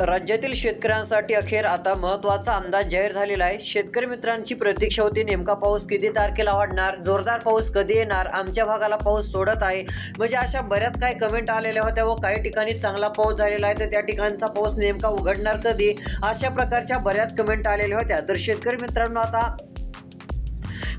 राज्यातील शेतकऱ्यांसाठी अखेर आता महत्त्वाचा अंदाज जाहीर झालेला आहे. शेतकरी मित्रांची प्रतीक्षा होती नेमका पाऊस किती तारखेला वाढणार जोरदार पाऊस कधी येणार आमच्या भागाला पाऊस सोडत आहे. म्हणजे अशा बऱ्याच काही कमेंट आलेल्या होत्या व काही ठिकाणी चांगला पाऊस झालेला आहे तर त्या ठिकाणचा पाऊस नेमका उघडणार कधी? अशा प्रकारच्या बऱ्याच कमेंट आलेल्या होत्या. तर शेतकरी मित्रांनो आता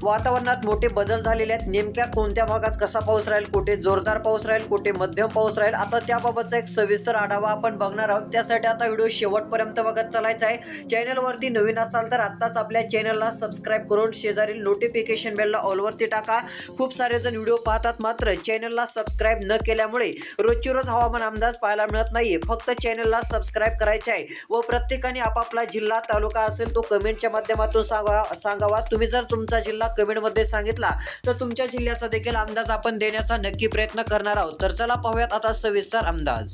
वातावरणात मोठे बदल झालेले आहेत. नेमक्या कोणत्या भागात कसा पाऊस राहील कुठे जोरदार पाऊस राहील कुठे मध्यम पाऊस राहील? आता त्याबाबतचा एक सविस्तर आढावा आपण बघणार आहोत. त्यासाठी आता व्हिडिओ शेवटपर्यंत बघत चालायचा आहे. चॅनलवरती नवीन असाल तर आत्ताच आपल्या चॅनलला सबस्क्राईब करून शेजारील नोटिफिकेशन बेलला ऑलवरती टाका. खूप सारे जण व्हिडिओ पाहतात मात्र चॅनलला सबस्क्राईब न केल्यामुळे रोजची रोज हवामान अंदाज पाहायला मिळत नाहीये. फक्त चॅनलला सबस्क्राईब करायचे आहे व प्रत्येकाने आपापला जिल्हा तालुका असेल तो कमेंटच्या माध्यमातून सांगा सांगावा. तुम्ही जर तुमचा जिल्हा कमेंटमध्ये सांगितला. तर तुमच्या जिल्ह्याचा देखील अंदाज आपण देण्याचा नक्की प्रयत्न करणार आहोत. तर चला पाहूयात आता सविस्तर अंदाज.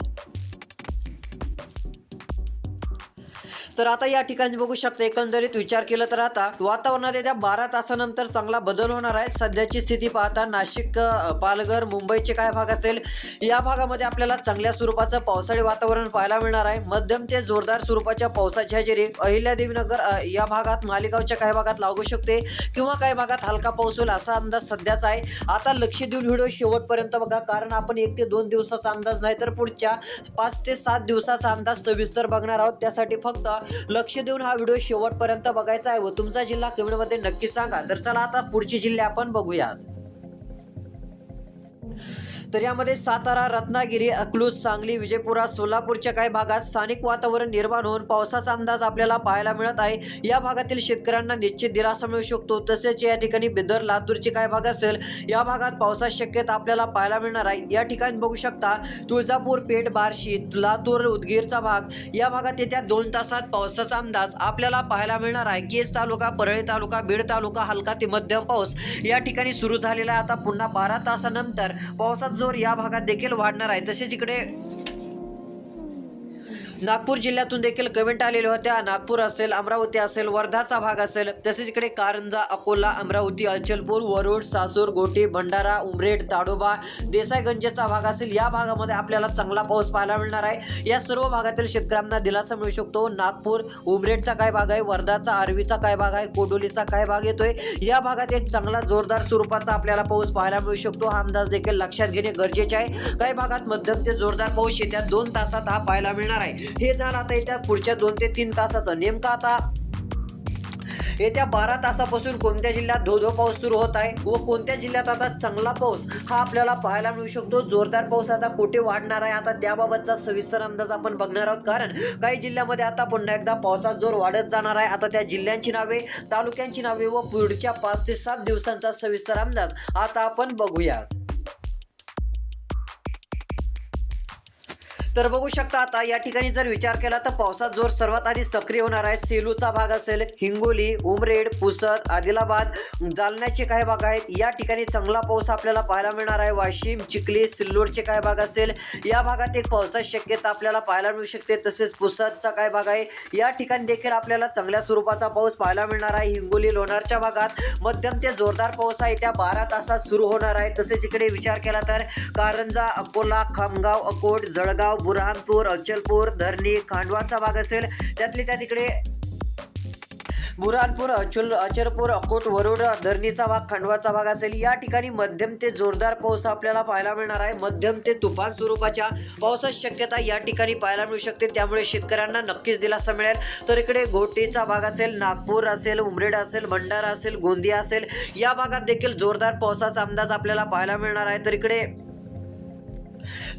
तर आता या ठिकाणी बघू शकता एकंदरीत विचार केला तर आता वातावरणात येत्या बारा तासानंतर चांगला बदल होणार आहे. सध्याची स्थिती पाहता नाशिक पालघर मुंबईचे काय भाग असेल या भागामध्ये आपल्याला चांगल्या स्वरूपाचं पावसाळी वातावरण पाहायला मिळणार आहे. मध्यम ते जोरदार स्वरूपाच्या पावसाची हजेरी अहिल्यादेवीनगर अ, या भागात मालेगावच्या काही भागात लागू शकते किंवा काही भागात हलका पाऊस होईल असा अंदाज सध्याचा आहे. आता लक्ष देऊन व्हिडिओ शेवटपर्यंत बघा कारण आपण एक ते दोन दिवसाचा अंदाज नाही तर पुढच्या पाच ते सात दिवसाचा अंदाज सविस्तर बघणार आहोत. त्यासाठी फक्त लक्ष देऊन हा व्हिडिओ शेवटपर्यंत बघायचा आहे व तुमचा जिल्हा कमेंटमध्ये नक्की सांगा. तर चला आता पुढचे जिल्हे आपण बघूयात. तर यामध्ये सातारा रत्नागिरी अकलूज सांगली विजयपुरा सोलापूरच्या काही भागात स्थानिक वातावरण निर्माण होऊन पावसाचा अंदाज आपल्याला पाहायला मिळत आहे. या भागातील शेतकऱ्यांना निश्चित दिलासा मिळू शकतो. तसेच या ठिकाणी बिदर लातूरचे काय भाग असेल या भागात पावसाची शक्यता आपल्याला पाहायला मिळणार आहे. या ठिकाणी बघू शकता तुळजापूर पेठ बार्शी लातूर उदगीरचा भाग या भागात येत्या दोन तासात पावसाचा अंदाज आपल्याला पाहायला मिळणार आहे. केस तालुका परळी तालुका बीड तालुका हलका ते मध्यम पाऊस या ठिकाणी सुरू झालेला आहे. आता पुन्हा बारा तासानंतर पावसाचा जोर या भागात देखील वाढणार आहे. तसेच इकडे नागपूर जिल्ह्यातून देखील कमेंट आलेल्या होत्या. नागपूर असेल अमरावती असेल वर्धाचा भाग असेल तसेच इकडे कारंजा अकोला अमरावती अचलपूर वरुड सासूर गोटी भंडारा उमरेड ताडोबा देसाईगंजचा भाग असेल या भागामध्ये आपल्याला चांगला पाऊस पाहायला मिळणार आहे. या सर्व भागातील शेतकऱ्यांना दिलासा मिळू शकतो. नागपूर उमरेडचा काय भाग आहे वर्धाचा आर्वीचा काय भाग आहे कोडोलीचा काय भाग येतोय या भागात एक चांगला जोरदार स्वरूपाचा आपल्याला पाऊस पाहायला मिळू शकतो. हा अंदाज देखील लक्षात घेणे गरजेचे आहे. काही भागात मध्यम ते जोरदार पाऊस येत्या दोन तासात हा पाहायला मिळणार आहे. हे झालं आता येत्या पुढच्या दोन ते तीन तासाचं. नेमका आता येत्या बारा तासापासून कोणत्या जिल्ह्यात धो धो पाऊस सुरू होत आहे व कोणत्या जिल्ह्यात आता चांगला पाऊस हा आपल्याला पाहायला मिळू शकतो. जोरदार पाऊस आता कुठे वाढणार आहे आता त्याबाबतचा सविस्तर अंदाज आपण बघणार आहोत. कारण काही जिल्ह्यामध्ये आता पुन्हा एकदा पावसाचा जोर वाढत जाणार आहे. आता त्या जिल्ह्यांची नावे तालुक्यांची नावे व पुढच्या पाच ते सात दिवसांचा सविस्तर अंदाज आता आपण बघूयात. तर बघू शकता आता या ठिकाणी जर विचार केला तर पावसात जोर सर्वात आधी सक्रिय होणार आहे. सेलूचा भाग असेल हिंगोली उमरेड पुसद आदिलाबाद जालन्याचे काही भाग आहेत. या ठिकाणी चांगला पाऊस आपल्याला पाहायला मिळणार आहे. वाशिम चिखली सिल्लोडचे काय भाग असेल या भागात एक पावसाची शक्यता आपल्याला पाहायला मिळू शकते. तसेच पुसदचा काय भाग आहे. या ठिकाणी देखील आपल्याला चांगल्या स्वरूपाचा पाऊस पाहायला मिळणार आहे. हिंगोली लोणारच्या भागात मध्यम ते जोरदार पाऊस आहे. त्या बारा तासात सुरू होणार आहे. तसेच इकडे विचार केला तर कारंजा अकोला खामगाव अकोट जळगाव बुरहानपूर अचलपूर धरणी खांडवाचा भाग असेल. त्यातले त्या तिकडे बुरहानपूर अचल अचलपूर अकोट वरुड धरणीचा भाग खंडवाचा भाग असेल. या ठिकाणी मध्यम ते जोरदार पाऊस आपल्याला पाहायला मिळणार आहे. मध्यम ते तुफान स्वरूपाच्या पावसाची शक्यता या ठिकाणी पाहायला मिळू शकते. त्यामुळे शेतकऱ्यांना नक्कीच दिलासा मिळेल. तर इकडे घोटीचा भाग असेल नागपूर असेल उमरेड असेल भंडारा असेल गोंदिया असेल. या भागात देखील जोरदार पावसाचा अंदाज आपल्याला पाहायला मिळणार आहे. तर इकडे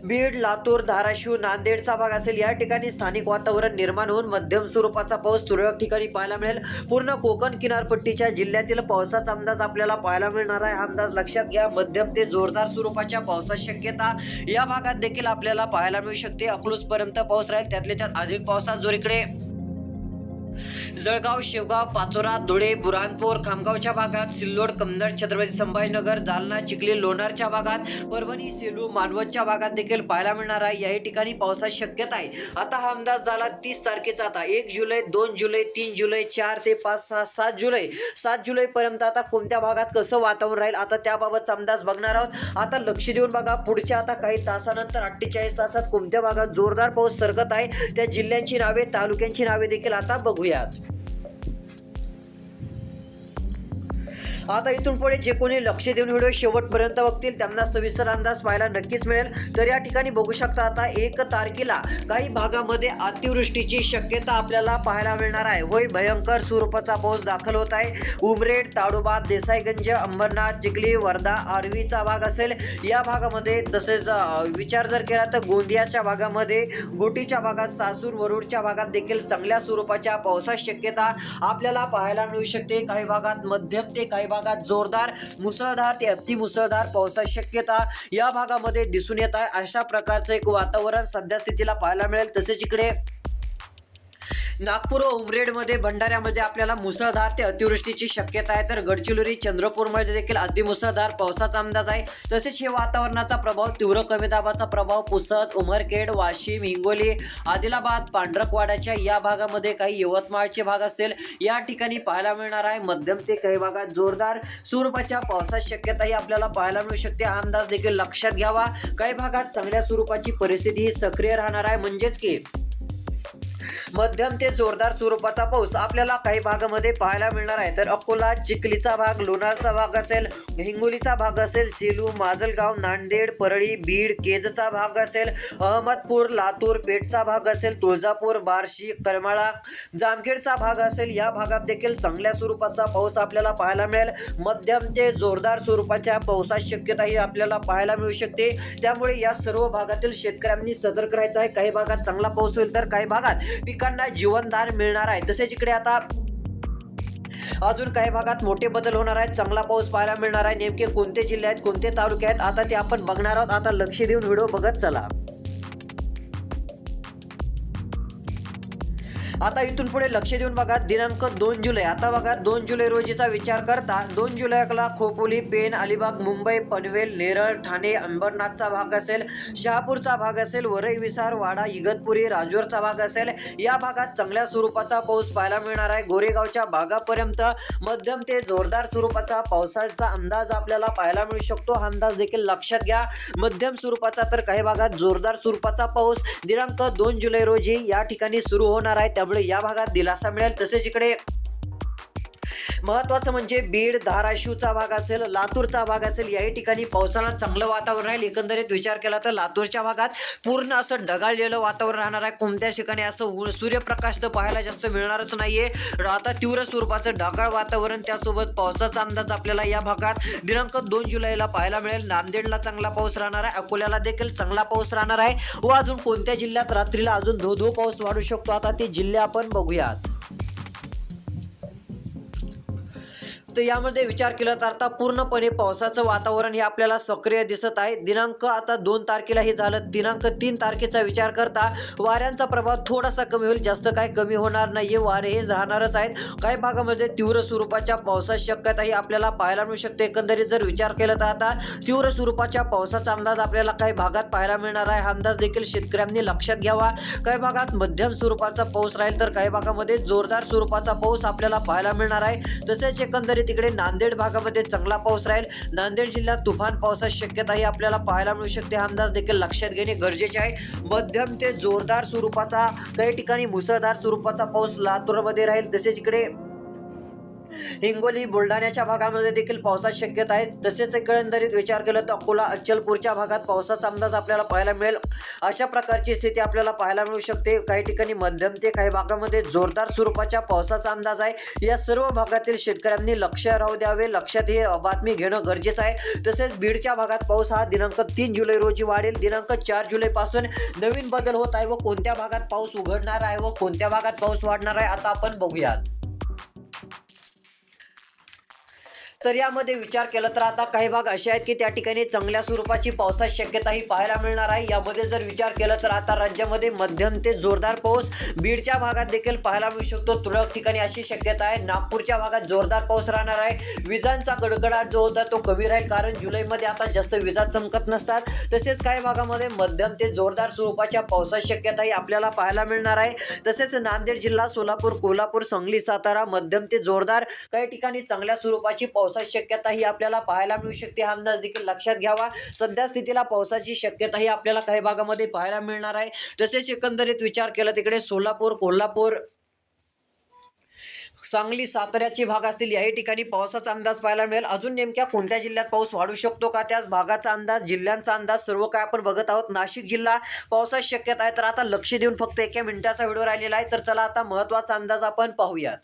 बीड लातूर धाराशिव नांदेडचा भाग असेल. या ठिकाणी स्थानिक वातावरण निर्माण होऊन मध्यम स्वरूपाचा पाऊस तुरळक ठिकाणी पाहायला मिळेल. पूर्ण कोकण किनारपट्टीच्या जिल्ह्यातील पावसाचा अंदाज आपल्याला पाहायला मिळणार आहे. हा अंदाज लक्षात घ्या. मध्यम ते जोरदार स्वरूपाच्या पावसाची शक्यता या भागात देखील आपल्याला पाहायला मिळू शकते. अकलूज पर्यंत पाऊस राहील. त्यातले त्यात अधिक पावसात जोर इकडे. जळगाव शेवगाव पाचोरा धुळे बुरहानपूर खामगावच्या भागात सिल्लोड कन्नड छत्रपती संभाजीनगर जालना चिखली लोणारच्या भागात परभणी सेलू मानवतच्या भागात देखील पाहायला मिळणार आहे. याही ठिकाणी पावसाची शक्यता आहे. आता हा अंदाज झाला तीस तारखेचा. आता एक जुलै दोन जुलै तीन जुलै चार ते पाच सहा सात जुलै. सात जुलै पर्यंत आता कोणत्या भागात कसं वातावरण राहील? आता त्याबाबतचा अंदाज बघणार आहोत. आता लक्ष देऊन बघा. पुढच्या आता काही तासानंतर अठ्ठेचाळीस तासात कोणत्या भागात जोरदार पाऊस सरकत आहे? त्या जिल्ह्यांची नावे तालुक्यांची नावे देखील आता बघूयात. आता इथून पुढे जे कोणी लक्ष देऊन व्हिडिओ शेवटपर्यंत बघतील त्यांना सविस्तर अंदाज पाहायला नक्कीच मिळेल. तर या ठिकाणी बघू शकता आता एक तारखेला काही भागामध्ये अतिवृष्टीची शक्यता आपल्याला पाहायला मिळणार आहे. वय भयंकर स्वरूपाचा पाऊस दाखल होत आहे. उमरेड ताडोबा देसाईगंज अंबरनाथ चिखली वर्धा आर्वीचा भाग असेल. या भागामध्ये तसेच विचार जर केला तर गोंदियाच्या भागामध्ये गोटीच्या भागात सासूर वरुडच्या भागात देखील चांगल्या स्वरूपाच्या पावसाची शक्यता आपल्याला पाहायला मिळू शकते. काही भागात मध्यम ते काही भागात जोरदार मुसळधार ते अति मुसळधार पावसाची शक्यता या भागामध्ये दिसून येत आहे. अशा प्रकारचं एक वातावरण सध्या स्थितीला पाहायला मिळेल. तसेच इकडे नागपूर व उमरेडमध्ये भंडाऱ्यामध्ये आपल्याला मुसळधार ते अतिवृष्टीची शक्यता आहे. तर गडचिरोली चंद्रपूरमध्ये देखील अतिमुसळधार पावसाचा अंदाज आहे. तसेच हे वातावरणाचा प्रभाव तीव्र कमी दाबाचा प्रभाव पुसद उमरखेड वाशिम हिंगोली आदिलाबाद पांढरकवाड्याच्या या भागामध्ये काही यवतमाळचे भाग असेल. या ठिकाणी पाहायला मिळणार आहे. मध्यम ते काही भागात जोरदार स्वरूपाच्या पावसाची शक्यताही आपल्याला पाहायला मिळू शकते. हा अंदाज देखील लक्षात घ्यावा. काही भागात चांगल्या स्वरूपाची परिस्थिती ही सक्रिय राहणार आहे. म्हणजेच की मध्यम ते जोरदार स्वरूपाचा पाऊस आपल्याला काही भागामध्ये पाहायला मिळणार आहे. तर अकोला चिखलीचा भाग लोणारचा भाग असेल हिंगोलीचा भाग असेल सेलू माजलगाव नांदेड परळी बीड केजचा भाग असेल अहमदपूर लातूर पेठचा भाग असेल तुळजापूर बार्शी करमाळा जामखेडचा भाग असेल या भागात देखील चांगल्या स्वरूपाचा पाऊस आपल्याला पाहायला मिळेल. मध्यम ते जोरदार स्वरूपाच्या पावसाची शक्यता ही आपल्याला पाहायला मिळू शकते. त्यामुळे या सर्व भागातील शेतकऱ्यांनी सतर्क राहायचं आहे. काही भागात चांगला पाऊस होईल तर काही भागात पिकांना जीवनदान मिळणार आहे. तसेच इकडे आता अजून काही भागात मोठे बदल होणार आहेत. चांगला पाऊस पाहायला मिळणार आहे. नेमके कोणते जिल्हे आहेत कोणते तालुके आहेत आता ते आपण बघणार आहोत. आता लक्ष देऊन व्हिडिओ बघत चला. आता इथून पुढे लक्ष देऊन बघा दिनांक दोन जुलै. आता बघा दोन जुलै रोजीचा विचार करता दोन जुलैला खोपोली पेन अलिबाग मुंबई पनवेल नेरळ ठाणे अंबरनाथचा भाग असेल शहापूरचा भाग असेल वरई विसार वाडा इगतपुरी राजूरचा भाग असेल. या भागात चांगल्या स्वरूपाचा पाऊस पाहायला मिळणार आहे. गोरेगावच्या भागापर्यंत मध्यम ते जोरदार स्वरूपाचा पावसाचा अंदाज आपल्याला पाहायला मिळू शकतो. हा अंदाज देखील लक्षात घ्या. मध्यम स्वरूपाचा तर काही भागात जोरदार स्वरूपाचा पाऊस. दिनांक दोन जुलै रोजी या ठिकाणी सुरू होणार आहे. त्यामुळे या भागात दिलासा मिळेल. तसेच इकडे महत्वाचं म्हणजे बीड धाराशिवचा भाग असेल लातूरचा भाग असेल याही ठिकाणी पावसाला चांगलं वातावरण राहील. एकंदरीत विचार केला तर लातूरच्या भागात पूर्ण असं ढगाळलेलं वातावरण राहणार आहे. कोणत्याच ठिकाणी असं सूर्यप्रकाश तर पाहायला जास्त मिळणारच नाहीये. आता तीव्र स्वरूपाचं ढगाळ वातावरण त्यासोबत पावसाचा अंदाज आपल्याला या भागात दिनांक दोन जुलैला पाहायला मिळेल. नांदेडला चांगला पाऊस राहणार आहे. अकोल्याला देखील चांगला पाऊस राहणार आहे. व अजून कोणत्या जिल्ह्यात रात्रीला अजून धो धो पाऊस वाढू शकतो? आता ते जिल्हे आपण बघूयात. तर यामध्ये विचार केला तर आता पूर्णपणे पावसाचं वातावरण हे आपल्याला सक्रिय दिसत आहे. दिनांक आता दोन तारखेला हे झालं. दिनांक तीन तारखेचा विचार करता वाऱ्यांचा प्रभाव थोडासा कमी होईल. जास्त काय कमी होणार नाही वारे हे राहणारच आहेत. काही भागामध्ये तीव्र स्वरूपाच्या पावसाची शक्यता ही आपल्याला पाहायला मिळू शकते. एकंदरीत जर विचार केला तर आता तीव्र स्वरूपाच्या पावसाचा अंदाज आपल्याला काही भागात पाहायला मिळणार आहे. हा अंदाज देखील शेतकऱ्यांनी लक्षात घ्यावा. काही भागात मध्यम स्वरूपाचा पाऊस राहील तर काही भागामध्ये जोरदार स्वरूपाचा पाऊस आपल्याला पाहायला मिळणार आहे. तसेच एकंदरीत तिकडे नांदेड भागामध्ये चांगला पाऊस राहील. नांदेड जिल्ह्यात तुफान पावसाची शक्यताही आपल्याला पाहायला मिळू शकते. हा अंदाज देखील लक्षात घेणे गरजेचे आहे. मध्यम ते जोरदार स्वरूपाचा काही ठिकाणी मुसळधार स्वरूपाचा पाऊस लातूरमध्ये राहील. तसेच इकडे हिंगोली बुलढाण्याच्या भागामध्ये देखील पावसाची शक्यता आहे. तसेच एकंदरीत विचार केला तर अकोला अचलपूरच्या भागात पावसाचा अंदाज आपल्याला पाहायला मिळेल. अशा प्रकारची स्थिती आपल्याला पाहायला मिळू शकते. काही ठिकाणी मध्यम ते काही भागामध्ये जोरदार स्वरूपाच्या पावसाचा अंदाज आहे. या सर्व भागातील शेतकऱ्यांनी लक्ष राहू द्यावे. लक्षात हे बातमी घेणं गरजेचं आहे. तसेच बीडच्या भागात पाऊस हा दिनांक तीन जुलै रोजी वाढेल. दिनांक चार जुलैपासून नवीन बदल होत आहे व कोणत्या भागात पाऊस उघडणार आहे व कोणत्या भागात पाऊस वाढणार आहे आता आपण बघूयात. तर यामध्ये विचार केला तर आता काही भाग असे आहेत की त्या ठिकाणी चांगल्या स्वरूपाची पावसाची शक्यताही पाहायला मिळणार आहे. यामध्ये जर विचार केला तर आता राज्यामध्ये मध्यम ते जोरदार पाऊस बीडच्या भागात देखील पाहायला मिळू शकतो. तुरळक ठिकाणी अशी शक्यता आहे. नागपूरच्या भागात जोरदार पाऊस राहणार आहे. विजांचा गडगडाट जो होता तो कमी राहील कारण जुलैमध्ये आता जास्त विजा चमकत नसतात. तसेच काही भागामध्ये मध्यम ते जोरदार स्वरूपाच्या पावसाची शक्यताही आपल्याला पाहायला मिळणार आहे. तसेच नांदेड जिल्हा सोलापूर कोल्हापूर सांगली सातारा मध्यम ते जोरदार काही ठिकाणी चांगल्या स्वरूपाची पावसाची शक्यता ही आपल्याला पाहायला मिळू शकते. हा अंदाज देखील लक्षात घ्यावा. सध्या स्थितीला पावसाची शक्यता ही आपल्याला काही भागामध्ये पाहायला मिळणार आहे. तसेच एकंदरीत विचार केला तिकडे सोलापूर कोल्हापूर सांगली साताऱ्याची भाग असतील याही ठिकाणी पावसाचा अंदाज पाहायला मिळेल. अजून नेमक्या कोणत्या जिल्ह्यात पाऊस वाढू शकतो का? त्या भागाचा अंदाज जिल्ह्यांचा अंदाज सर्व काय आपण बघत आहोत. नाशिक जिल्हा पावसाची शक्यता आहे. तर आता लक्ष देऊन फक्त एका मिनिटाचा व्हिडिओ राहिलेला आहे. तर चला आता महत्त्वाचा अंदाज आपण पाहूयात.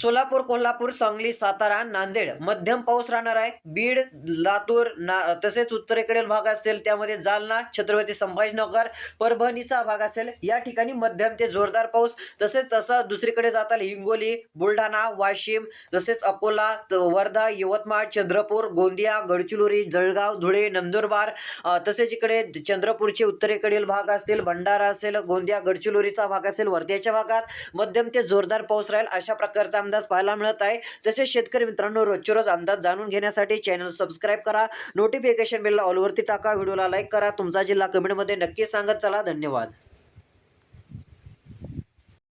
सोलापूर कोल्हापूर सांगली सातारा नांदेड. मध्यम पाऊस राहणार आहे. बीड लातूर ना तसेच उत्तरेकडील भाग असेल त्यामध्ये जालना छत्रपती संभाजीनगर परभणीचा भाग असेल या ठिकाणी मध्यम ते जोरदार पाऊस. तसेच तसं दुसरीकडे जाताल हिंगोली बुलढाणा वाशिम तसेच अकोला त- वर्धा यवतमाळ चंद्रपूर गोंदिया गडचिरोली जळगाव धुळे नंदुरबार तसेच इकडे चंद्रपूरचे उत्तरेकडील भाग असतील भंडारा असेल गोंदिया गडचिरोलीचा भाग असेल वर्ध्याच्या भागात मध्यम ते जोरदार पाऊस राहील अशा प्रकारचा अंदाज पाहायला मिळत आहे. तसेच शेतकरी मित्रांनो रोजच्या रोज अंदाज जाणून घेण्यासाठी चॅनल सबस्क्राईब करा. नोटिफिकेशन बेलला ऑलवरती टाका. व्हिडिओला लाईक करा. तुमचा जिल्हा कमेंटमध्ये नक्की सांगत चला. धन्यवाद.